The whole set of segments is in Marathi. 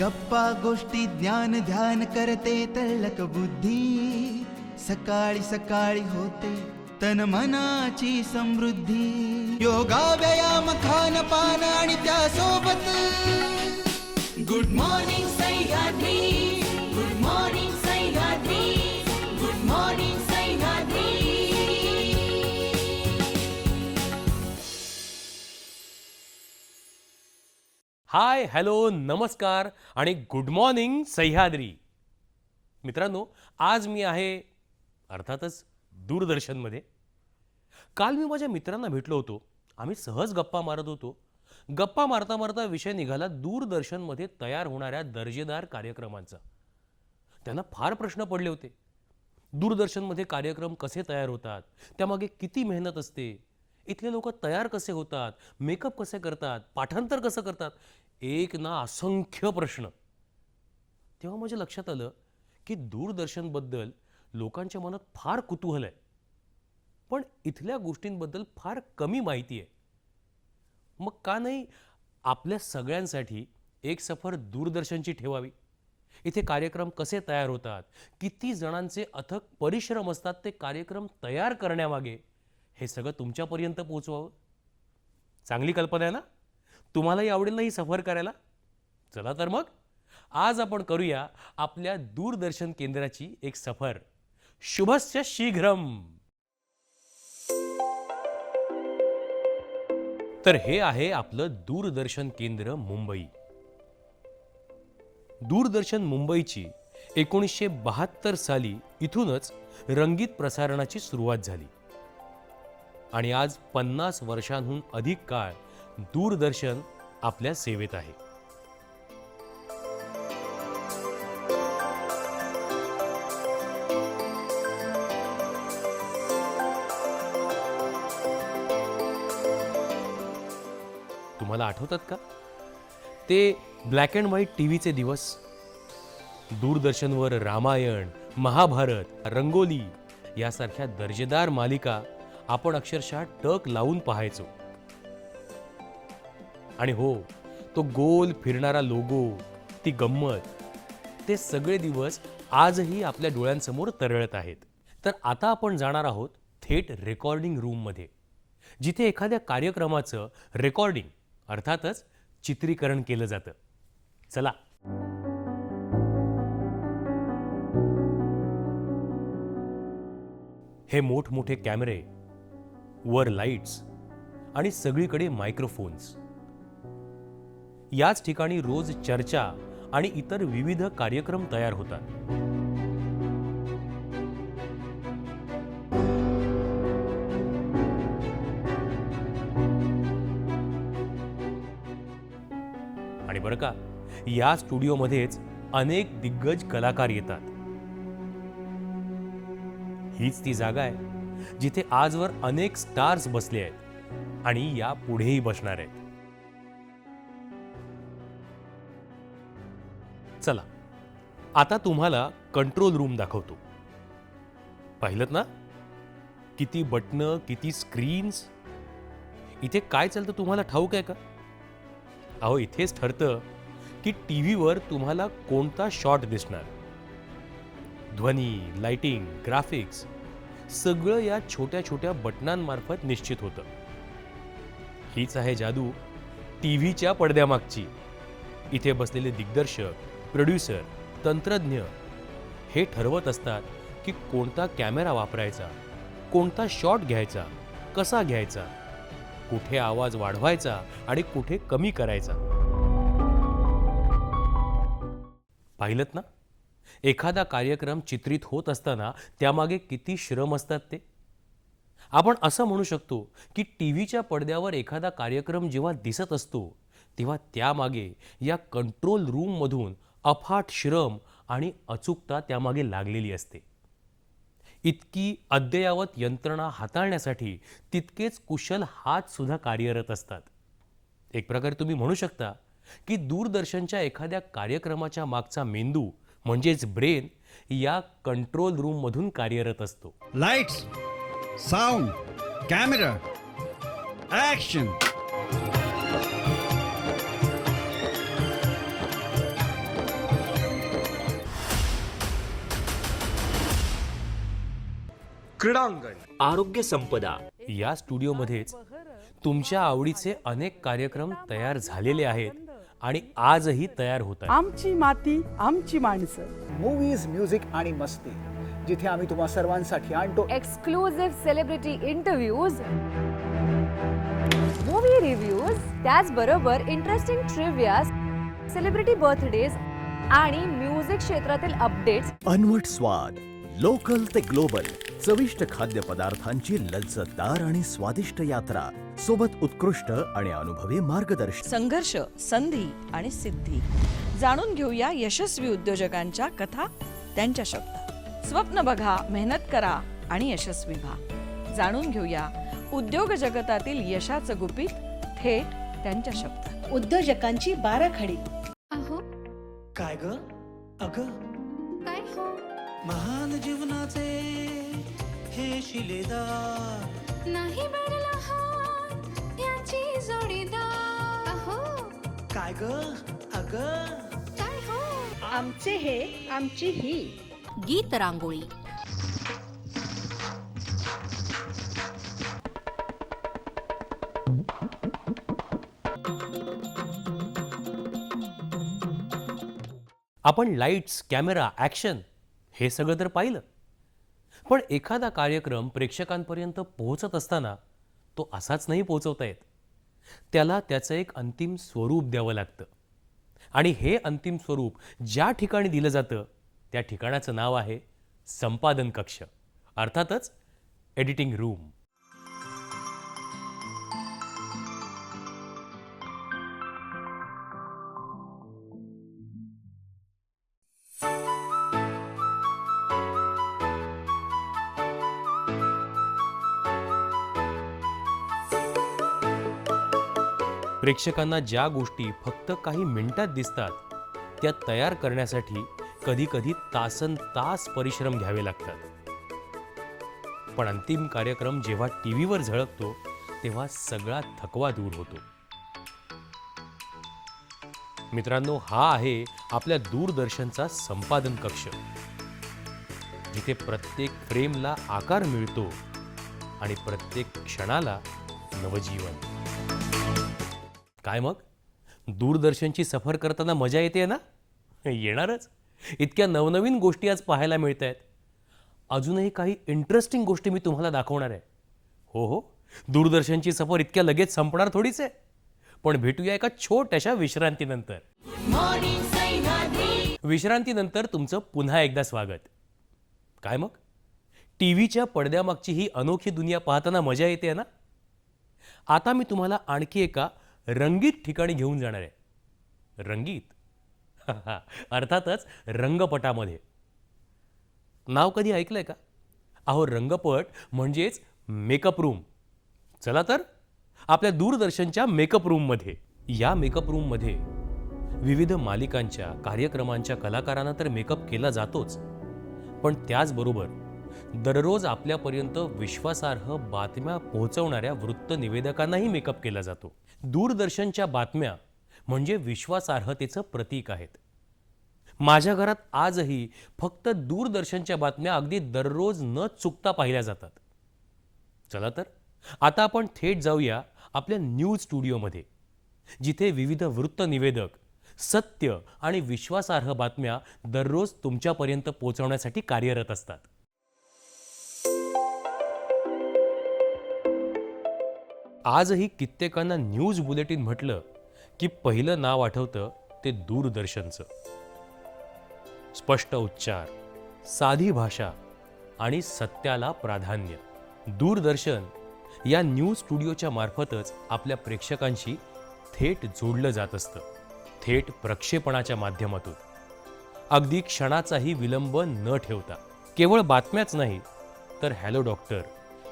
गप्पा गोष्टी ज्ञान ध्यान करते तळक बुद्धी सकाळी सकाळी होते. तन मनाची समृद्धी. योगा व्यायाम खान पान आणि त्यासोबत good morning Sahyadri good morning Sahyadri good morning Sahyadri hi hello नमस्कार आणि गुड मॉर्निंग सह्याद्री मित्रांनो आज मी आहे अर्थातच दूरदर्शनमध्ये. काल मी माझ्या मित्रांना भेटलो होतो. आम्ही सहज गप्पा मारत होतो. गप्पा मारता मारता विषय निघाला दूरदर्शनमध्ये तयार होणाऱ्या दर्जेदार कार्यक्रमांचा. त्यांना फार प्रश्न पडले होते. दूरदर्शनमध्ये कार्यक्रम कसे तयार होतात? त्यामागे किती मेहनत असते? इथले लोक तयार कसे होतात? मेकअप कसे करतात? पाठांतर कसं करतात? एक ना असंख्य प्रश्न. तेव्हा माझ्या लक्षात आलं की दूरदर्शनबद्दल लोकांच्या मनात फार कुतूहल आहे. पण इथल्या गोष्टींबद्दल फार कमी माहिती आहे. मग का नाही आपल्या सगळ्यांसाठी एक सफर दूरदर्शनची ठेवावी? इथे कार्यक्रम कसे तयार होतात? किती जणांचे अथक परिश्रम असतात ते कार्यक्रम तयार करण्यामागे? हे सगळं तुमच्यापर्यंत पोहोचवावं. चांगली कल्पना आहे ना? तुम्हालाही आवडेल ना ही सफर करायला? चला तर मग. आज आपण करूया आपल्या दूरदर्शन केंद्राची एक सफर. शुभस्य शीघ्रम! तर हे आहे आपलं दूरदर्शन केंद्र मुंबई. दूरदर्शन मुंबईची एकोणीसशे बहात्तर साली इथूनच रंगीत प्रसारणाची सुरुवात झाली. आणि आज पन्नास वर्षांहून अधिक काळ दूरदर्शन आपल्या सेवेत आहे. तुम्हाला आठवतात का? ते ब्लॅक अँड व्हाईट टी व्हीचे दिवस. दूरदर्शनवर रामायण महाभारत रंगोली यासारख्या दर्जेदार मालिका आपण अक्षरशः टक लावून पाहायचो. आणि हो तो गोल फिरणारा लोगो ती गंमत ते सगळे दिवस आजही आपल्या डोळ्यांसमोर तरळत आहेत. तर आता आपण जाणार आहोत थेट रेकॉर्डिंग रूममध्ये जिथे एखाद्या कार्यक्रमाचं रेकॉर्डिंग अर्थातच चित्रीकरण केलं जातं. चला. हे मोठमोठे कॅमेरे वर लाईट्स आणि सगळीकडे मायक्रोफोन्स. याच ठिकाणी रोज चर्चा आणि इतर विविध कार्यक्रम तयार होतात. या स्टुडिओमध्येच अनेक दिग्गज कलाकार येतात. हीच ती जागा आहे जिथे आजवर अनेक स्टार्स बसले आहेत आणि या पुढेही बसणार आहेत. चला आता तुम्हाला कंट्रोल रूम दाखवतो. पाहिलं ना? किती बटणं किती स्क्रीन्स इथे काय चालतं तुम्हाला ठाऊक आहे का? अहो इथेच ठरतं की टी व्हीवर तुम्हाला कोणता शॉट दिसणार? ध्वनी लाइटिंग ग्राफिक्स सगळं या छोट्या छोट्या बटनांमार्फत निश्चित होतं. हीच आहे जादू टी व्हीच्या पडद्यामागची. इथे बसलेले दिग्दर्शक प्रोड्युसर तंत्रज्ञ हे ठरवत असतात की कोणता कॅमेरा वापरायचा कोणता शॉट घ्यायचा कसा घ्यायचा कुठे आवाज वाढवायचा आणि कुठे कमी करायचा. पाहिलं ना? एखादा कार्यक्रम चित्रित होत असताना त्यामागे किती श्रम असतात ते? आपण असं म्हणू शकतो की टी व्हीच्या पडद्यावर एखादा कार्यक्रम जेव्हा दिसत असतो तेव्हा त्यामागे या कंट्रोल रूममधून अफाट श्रम आणि अचूकता त्यामागे लागलेली असते. इतकी अद्ययावत यंत्रणा हाताळण्यासाठी तितकेच कुशल हातसुद्धा कार्यरत असतात. एक प्रकारे तुम्ही म्हणू शकता की दूरदर्शनच्या एखाद्या कार्यक्रमाच्या मागचा मेंदू म्हणजेच ब्रेन या कंट्रोल रूममधून कार्यरत असतो. Lights, sound, camera, action. क्रीडांगण. आरोग्य संपदा. या स्टुडिओमध्येच तुमच्या आवडीचे अनेक कार्यक्रम तयार झालेले आहेत. आणि आजही तयार होत आहेत. आमची माती आमची माणसं. मूवीज म्युझिक आणि मस्ती जिथे आम्ही तुम्हा सर्वांसाठी आणतो. Exclusive celebrity interviews movie reviews त्याचबरोबर इंटरेस्टिंग ट्रिव्हियाज सेलिब्रिटी बर्थडेज आणि म्युझिक क्षेत्रातील अपडेट्स अनवट स्वाद लोकल ते ग्लोबल चविष्ट खाद्यपदार्थांची लज्जतदार आणि स्वादिष्ट यात्रा सोबत उत्कृष्ट आणि अनुभवी मार्गदर्शन संघर्ष संधी आणि सिद्धी. जाणून घेऊया यशस्वी उद्योजकांच्या कथा त्यांच्या शब्दात स्वप्न बघा मेहनत करा आणि यशस्वी व्हा. जाणून घेऊया उद्योग जगतातील यशाचं गुपित थेट त्यांच्या शब्दात. उद्योजकांची बाराखडी. अहो. काय ग? अग. महान जीवनाचे हे शिलेदार. नाही बरला हात याची जोडीदार. अहो. काय ग? अग? काय हो? आमचे हे आमची ही. गीत रांगोळी. आपण लाईट्स कॅमेरा ॲक्शन हे सगळं तर पाहिलं. पण एखादा कार्यक्रम प्रेक्षकांपर्यंत पोहोचत असताना तो असाच नाही पोहोचवता येत. त्याला त्याचं एक अंतिम स्वरूप द्यावं लागतं. आणि हे अंतिम स्वरूप ज्या ठिकाणी दिलं जातं त्या ठिकाणाचं नाव आहे संपादन कक्ष. अर्थातच एडिटिंग रूम. प्रेक्षकांना ज्या गोष्टी फक्त काही मिनिटात दिसतात त्या तयार करण्यासाठी कधीकधी तासन तास परिश्रम घ्यावे लागतात. पण अंतिम कार्यक्रम जेव्हा टी व्हीवर झळकतो तेव्हा सगळा थकवा दूर होतो. मित्रांनो हा आहे आपल्या दूरदर्शनचा संपादन कक्ष. जिथे प्रत्येक फ्रेमला आकार मिळतो आणि प्रत्येक क्षणाला नवजीवन. काय मग? दूरदर्शनची सफर करताना मजा येते ना? येणारच. इतक्या नवनवीन गोष्टी आज पाहायला मिळत आहेत अजूनही काही इंटरेस्टिंग गोष्टी मी तुम्हाला दाखवणार आहे. हो हो. दूरदर्शनची सफर इतक्या लगेच संपणार थोडीच आहे. पण भेटूया एका छोट्याशा विश्रांतीनंतर. विश्रांतीनंतर तुमचं पुन्हा एकदा स्वागत. काय मग? टी व्हीच्या पडद्यामागची ही अनोखी दुनिया पाहताना मजा येते ना? आता मी तुम्हाला आणखी एका रंगीत ठिकाणी घेऊन जाणार आहे. रंगीत? अर्थातच रंगपटामध्ये. नाव कधी ऐकलंय का? अहो रंगपट म्हणजेच मेकअप रूम चला तर आपल्या दूरदर्शनच्या मेकअप रूममध्ये या मेकअप रूममध्ये विविध मालिकांच्या कार्यक्रमांच्या कलाकारांना तर मेकअप केला जातोच. पण त्याचबरोबर दररोज आपल्यापर्यंत विश्वासार्ह बातम्या पोहोचवणाऱ्या वृत्त निवेदकांनाही मेकअप केला जातो. दूरदर्शनच्या बातम्या म्हणजे विश्वासार्हतेचं प्रतीक आहेत. माझ्या घरात आजही फक्त दूरदर्शनच्या बातम्या अगदी दररोज न चुकता पाहिल्या जातात. चला तर आता आपण थेट जाऊया आपल्या न्यूज स्टुडिओमध्ये जिथे विविध वृत्त निवेदक सत्य आणि विश्वासार्ह बातम्या दररोज तुमच्यापर्यंत पोहोचवण्यासाठी कार्यरत असतात. आजही कित्येकांना न्यूज बुलेटिन म्हटलं की पहिलं नाव आठवतं ते दूरदर्शनचं. स्पष्ट उच्चार साधी भाषा आणि सत्याला प्राधान्य. दूरदर्शन या न्यूज स्टुडिओच्या मार्फतच आपल्या प्रेक्षकांशी थेट जोडलं जात असतं. थेट प्रक्षेपणाच्या माध्यमातून. अगदी क्षणाचाही विलंब न ठेवता. केवळ बातम्याच नाही तर हॅलो डॉक्टर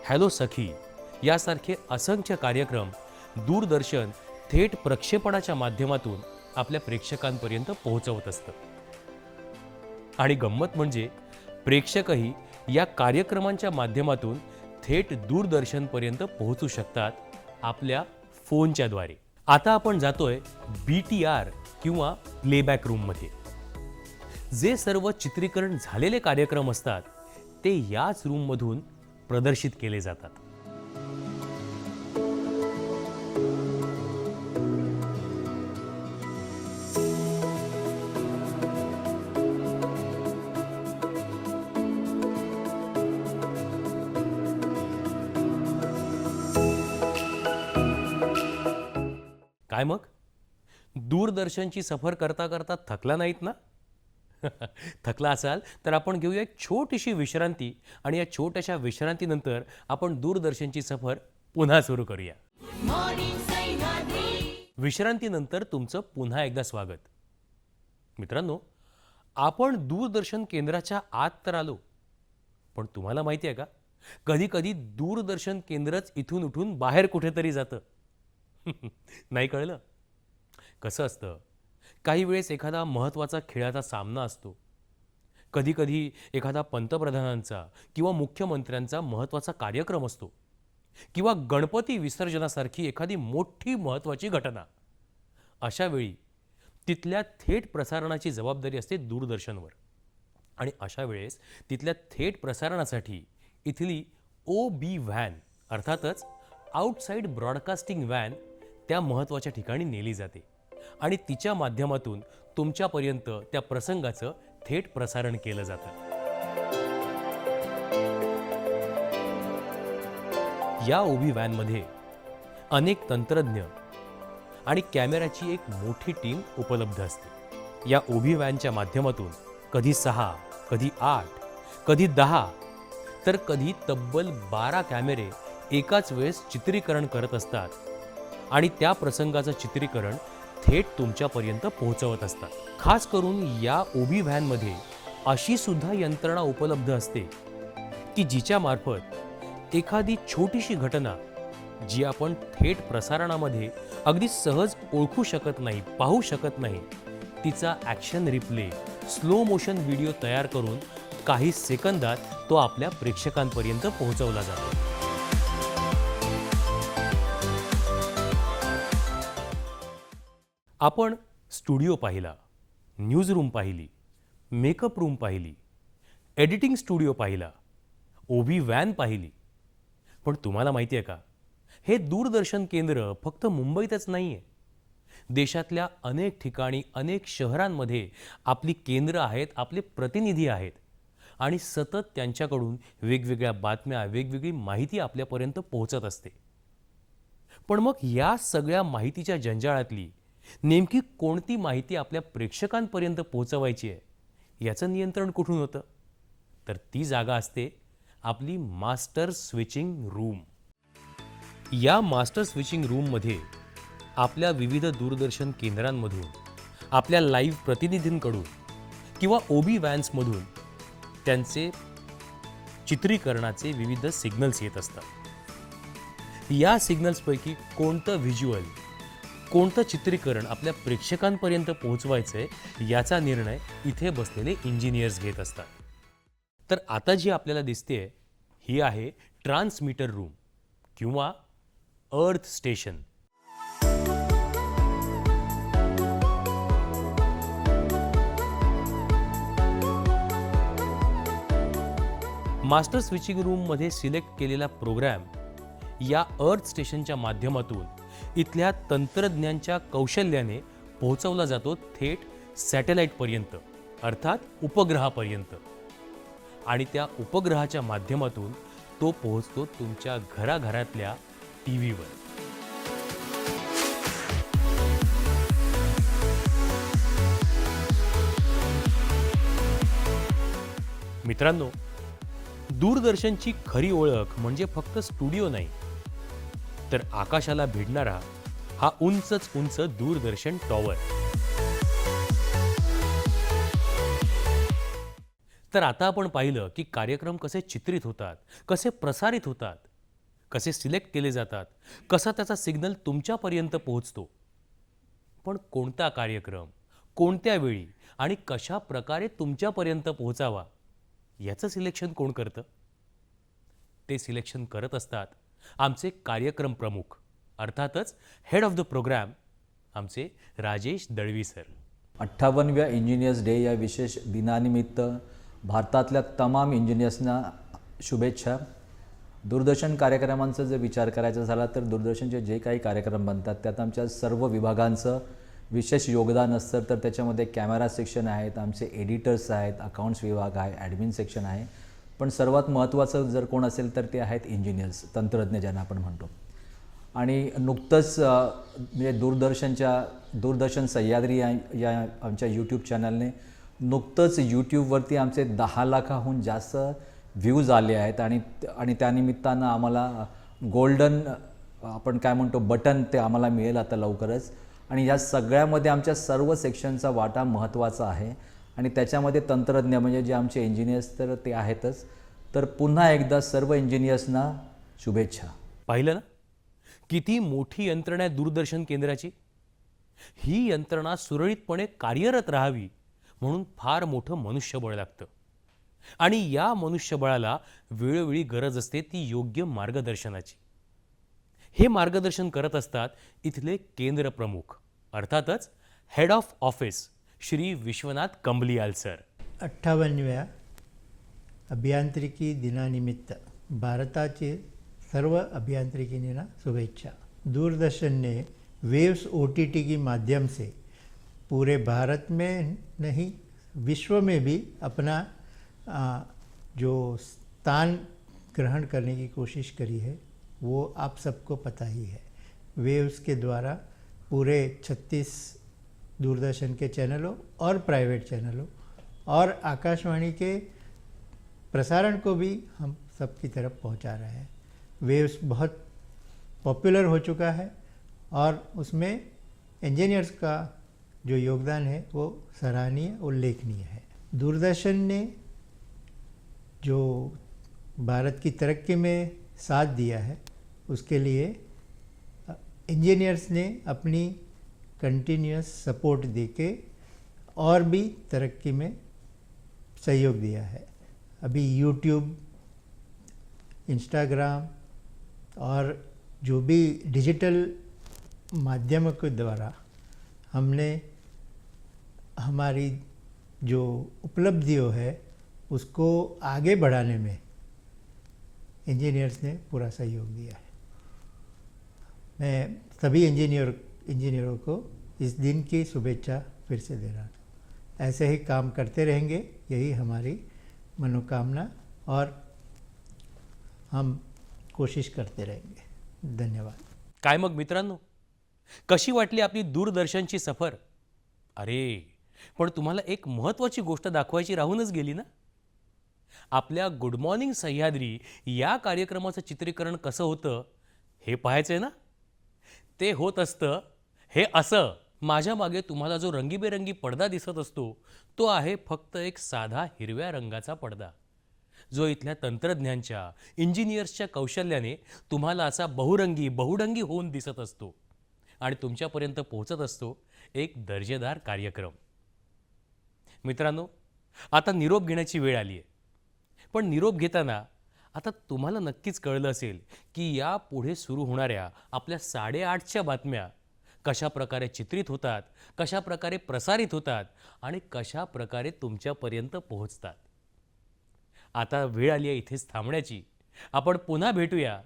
हॅलो सखी यासारखे असंख्य कार्यक्रम दूरदर्शन थेट प्रक्षेपणाच्या माध्यमातून आपल्या प्रेक्षकांपर्यंत पोहोचवत असतं. आणि गंमत म्हणजे प्रेक्षकही या कार्यक्रमांच्या माध्यमातून थेट दूरदर्शनपर्यंत पोहोचू शकतात आपल्या फोनच्याद्वारे. आता आपण जातोय बी टी आर किंवा प्लेबॅक रूममध्ये. जे सर्व चित्रीकरण झालेले कार्यक्रम असतात ते याच रूममधून प्रदर्शित केले जातात. काय मग? दूरदर्शनची सफर करता करता थकला नाहीत ना? थकला असाल तर आपण घेऊया एक छोटीशी विश्रांती आणि या छोट्याशा विश्रांतीनंतर आपण दूरदर्शनची सफर पुन्हा सुरू करूया. विश्रांतीनंतर तुमचं पुन्हा एकदा स्वागत. मित्रांनो आपण दूरदर्शन केंद्राच्या आत तर आलो पण तुम्हाला माहिती आहे का? कधी कधी दूरदर्शन केंद्रच इथून उठून बाहेर कुठेतरी जातं. नाही कळलं? कसं असतं? काही वेळेस एखादा महत्त्वाचा खेळाचा सामना असतो. कधीकधी एखादा पंतप्रधानांचा किंवा मुख्यमंत्र्यांचा महत्त्वाचा कार्यक्रम असतो. किंवा गणपती विसर्जनासारखी एखादी मोठी महत्त्वाची घटना. अशा वेळी तिथल्या थेट प्रसारणाची जबाबदारी असते दूरदर्शनवर. आणि अशा वेळेस तिथल्या थेट प्रसारणासाठी इथली ओ बी व्हॅन अर्थातच आउटसाईड ब्रॉडकास्टिंग व्हॅन त्या महत्त्वाच्या ठिकाणी नेली जाते. आणि तिच्या माध्यमातून तुमच्यापर्यंत त्या प्रसंगाचं थेट प्रसारण केलं जातं. या ओबी व्हॅनमध्ये अनेक तंत्रज्ञ आणि कॅमेऱ्याची एक मोठी टीम उपलब्ध असते. या ओबी व्हॅनच्या माध्यमातून कधी सहा कधी आठ कधी दहा तर कधी तब्बल बारा कॅमेरे एकाच वेळेस चित्रीकरण करत असतात. आणि त्या प्रसंगाचं चित्रीकरण थेट तुमच्यापर्यंत पोहोचवत असतात. खास करून या ओबी व्हॅनमध्ये अशी सुद्धा यंत्रणा उपलब्ध असते की जिच्या मार्फत एखादी छोटीशी घटना जी आपण थेट प्रसारणामध्ये अगदी सहज ओळखू शकत नाही पाहू शकत नाही तिचा action replay slow motion video तयार करून काही सेकंदात तो आपल्या प्रेक्षकांपर्यंत पोहोचवला जातो. आपण स्टुडिओ पाहिला न्यूज रूम पाहिली मेकअप रूम पाहिली एडिटिंग स्टुडिओ पाहिला ओबी व्हॅन पाहिली. पण तुम्हाला माहिती आहे का हे दूरदर्शन केंद्र फक्त मुंबईतच नाही आहे देशातल्या अनेक ठिकाणी अनेक शहरांमध्ये आपली केंद्र आहेत आपले प्रतिनिधी आहेत. आणि सतत त्यांच्याकडून वेगवेगळ्या बातम्या वेगवेगळी माहिती आपल्यापर्यंत पोहोचत असते. पण मग या सगळ्या माहितीच्या जंजाळातली नेमकी कोणती माहिती आपल्या प्रेक्षकांपर्यंत पोहोचवायची आहे याचं नियंत्रण कुठून होतं? तर ती जागा असते आपली मास्टर स्विचिंग रूम. या मास्टर स्विचिंग रूममध्ये आपल्या विविध दूरदर्शन केंद्रांमधून आपल्या लाईव्ह प्रतिनिधींकडून किंवा ओबी व्हॅन्समधून त्यांचे चित्रीकरणाचे विविध सिग्नल्स येत असतात. या सिग्नल्सपैकी कोणतं व्हिज्युअल कोणतं चित्रीकरण आपल्या प्रेक्षकांपर्यंत पोहोचवायचं आहे याचा निर्णय इथे बसलेले इंजिनियर्स घेत असतात. तर आता जी आपल्याला दिसते ही आहे ट्रान्समीटर रूम किंवा अर्थ स्टेशन मास्टर स्विचिंग रूममध्ये सिलेक्ट केलेला प्रोग्रॅम या अर्थ स्टेशनच्या माध्यमातून इथल्या तंत्रज्ञांच्या कौशल्याने पोहोचवला जातो थेट सॅटेलाईटपर्यंत अर्थात उपग्रहापर्यंत. आणि त्या उपग्रहाच्या माध्यमातून तो पोहोचतो तुमच्या घराघरातल्या टी व्हीवर मित्रांनो दूरदर्शनची खरी ओळख म्हणजे फक्त स्टुडिओ नाही तर आकाशाला भिडणारा हा उंचच उंच दूरदर्शन टॉवर. तर आता आपण पाहिलं की कार्यक्रम कसे चित्रित होतात कसे प्रसारित होतात कसे सिलेक्ट केले जातात कसा त्याचा सिग्नल तुमच्यापर्यंत पोहोचतो. पण कोणता कार्यक्रम कोणत्या वेळी आणि कशा प्रकारे तुमच्यापर्यंत पोहोचावा याचं सिलेक्शन कोण करतं? ते सिलेक्शन करत असतात आमचे कार्यक्रम प्रमुख अर्थातच हेड ऑफ द प्रोग्रॅम आमचे राजेश दळवी सर. अठ्ठावन्नव्या इंजिनियर्स डे या विशेष दिनानिमित्त भारतातल्या तमाम इंजिनियर्सना शुभेच्छा. दूरदर्शन कार्यक्रमांचा जर विचार करायचा झाला तर दूरदर्शनचे जे काही कार्यक्रम बनतात त्यात आमच्या सर्व विभागांचं विशेष योगदान असतं. तर त्याच्यामध्ये कॅमेरा सेक्शन आहेत आमचे एडिटर्स आहेत अकाउंट्स विभाग आहे ॲडमिन सेक्शन आहे. पण सर्वात महत्त्वाचं जर कोण असेल तर ते आहेत इंजिनियर्स तंत्रज्ञ ज्यांना आपण म्हणतो. आणि नुकतंच म्हणजे दूरदर्शनच्या दूरदर्शन सह्याद्री या या आमच्या यूट्यूब चॅनलने नुकतंच यूट्यूबवरती आमचे दहा लाखाहून जास्त व्ह्यूज आले आहेत आणि आणि त्यानिमित्तानं आम्हाला गोल्डन आपण काय म्हणतो बटन ते आम्हाला मिळेल आता लवकरच. आणि या सगळ्यामध्ये आमच्या सर्व सेक्शनचा वाटा महत्त्वाचा आहे. आणि त्याच्यामध्ये तंत्रज्ञ म्हणजे जे आमचे इंजिनियर्स तर ते आहेतच. तर पुन्हा एकदा सर्व इंजिनियर्सना शुभेच्छा. पाहिलं ना? किती मोठी यंत्रणा आहे दूरदर्शन केंद्राची. ही यंत्रणा सुरळीतपणे कार्यरत राहावी म्हणून फार मोठं मनुष्यबळ लागतं. आणि या मनुष्यबळाला वेळोवेळी गरज असते ती योग्य मार्गदर्शनाची. हे मार्गदर्शन करत असतात इथले केंद्र प्रमुख अर्थातच head of office Shri Vishwanath Kambaliyal sir. अठ्ठावन्नव्या अभियांत्रिकी दिनानिमित्त भारताचे सर्व अभियांत्रिकींना शुभेच्छा. दूरदर्शन ने वेव्स ओ टी टी के माध्यम से पूरे भारत में नहीं विश्व में भी अपना आ, जो स्थान ग्रहण करने की कोशिश करी है वो आप सबको पता ही है। वेव्स के द्वारा पूरे 36 दूरदर्शन के चैनलों और प्राइवेट चैनलों और आकाशवाणी के प्रसारण को भी हम सबकी तरफ़ पहुँचा रहे हैं। वेव्स बहुत पॉपुलर हो चुका है और उसमें इंजीनियर्स का जो योगदान है वो सराहनीय, उल्लेखनीय है। दूरदर्शन ने जो भारत की तरक्की में साथ दिया है, उसके लिए इंजीनियर्स ने अपनी कंटिन्यूस सपोर्ट दे के और भी तरक्की में सहयोग दिया है। अभी यूट्यूब इंस्टाग्राम और जो भी डिजिटल माध्यमों के द्वारा हमने हमारी जो उपलब्धियों है, उसको आगे बढ़ाने में इंजीनियर्स ने पूरा सहयोग दिया है। मैं सभी इंजीनियर इंजीनियरों को इस दिन की शुभेच्छा फिर से दे रहा हूँ ऐसे ही काम करते रहेंगे यही हमारी मनोकामना और हम कोशिश करते रहेंगे। धन्यवाद। काय मग मित्रांनो? कशी वाटली आपली दूरदर्शनची सफर? अरे पण तुम्हाला एक महत्त्वाची गोष्ट दाखवायची राहूनच गेली ना? आपल्या गुड मॉर्निंग सह्याद्री या कार्यक्रमाचं चित्रीकरण कसं होतं हे पाहायचं आहे ना? ते होत असतं हे असं माझ्या मागे तुम्हाला जो रंगीबेरंगी पडदा दिसत असतो तो आहे फक्त एक साधा हिरव्या रंगाचा पडदा. जो इथल्या तंत्रज्ञांच्या इंजिनियर्सच्या कौशल्याने तुम्हाला असा बहुरंगी बहुढंगी होऊन दिसत असतो आणि तुमच्यापर्यंत पोहोचत असतो एक दर्जेदार कार्यक्रम. मित्रांनो आता निरोप घेण्याची वेळ आली आहे पण निरोप घेताना आता तुम्हाला नक्कीच कळलं असेल की या पुढे सुरू होणाऱ्या आपल्या साडेआठच्या बातम्या कशा प्रकारे चित्रित होतात कशा प्रकारे प्रसारित होतात आणि कशा प्रकारे तुमच्यापर्यंत पोहोचतात. आता वेळ आली आहे इथेच थांबण्याची. आपण पुन्हा भेटूया.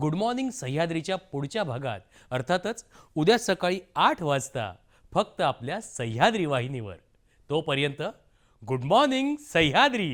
गुड मॉर्निंग सह्याद्रीच्या पुढच्या भागात. अर्थातच उद्या सकाळी आठ वाजता फक्त आपल्या सह्याद्री वाहिनीवर. तोपर्यंत गुड मॉर्निंग सह्याद्री!